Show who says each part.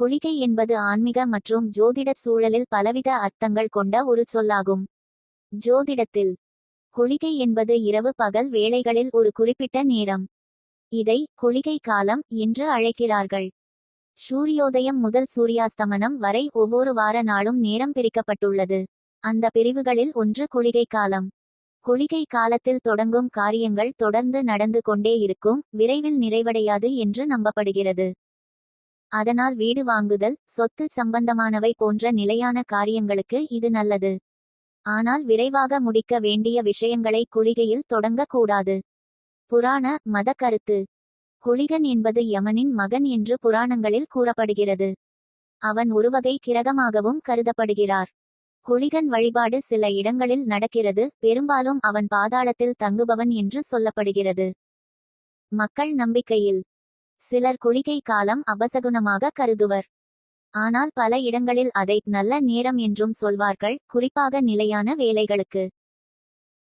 Speaker 1: குளிகை என்பது ஆன்மீக மற்றும் ஜோதிட சூழலில் பலவித அர்த்தங்கள் கொண்ட ஒரு சொல்லாகும். ஜோதிடத்தில் குளிகை என்பது இரவு பகல் வேளைகளில் ஒரு குறிப்பிட்ட நேரம். இதை குளிகை காலம் என்று அழைக்கிறார்கள். சூரியோதயம் முதல் சூரியாஸ்தமனம் வரை ஒவ்வொரு வார நாளும் நேரம் பிரிக்கப்பட்டுள்ளது. அந்த பிரிவுகளில் ஒன்று குளிகை காலம். குளிகை காலத்தில் தொடங்கும் காரியங்கள் தொடர்ந்து நடந்து கொண்டே இருக்கும் விரைவில் நிறைவடையாது என்று நம்பப்படுகிறது. அதனால் வீடு வாங்குதல் சொத்து சம்பந்தமானவை போன்ற நிலையான காரியங்களுக்கு இது நல்லது. ஆனால் விரைவாக முடிக்க வேண்டிய விஷயங்களை குளிகையில் தொடங்கக்கூடாது. புராண மத கருத்து குளிகன் என்பது யமனின் மகன் என்று புராணங்களில் கூறப்படுகிறது. அவன் ஒருவகை கிரகமாகவும் கருதப்படுகிறார். குளிகன் வழிபாடு சில இடங்களில் நடக்கிறது பெரும்பாலும் அவன் பாதாளத்தில் தங்குபவன் என்று சொல்லப்படுகிறது. மக்கள் நம்பிக்கையில். சிலர் குளிகை காலம் அபசகுணமாக கருதுவர். ஆனால் பல இடங்களில் அதை நல்ல நேரம் என்றும் சொல்வார்கள் குறிப்பாக நிலையான வேலைகளுக்கு.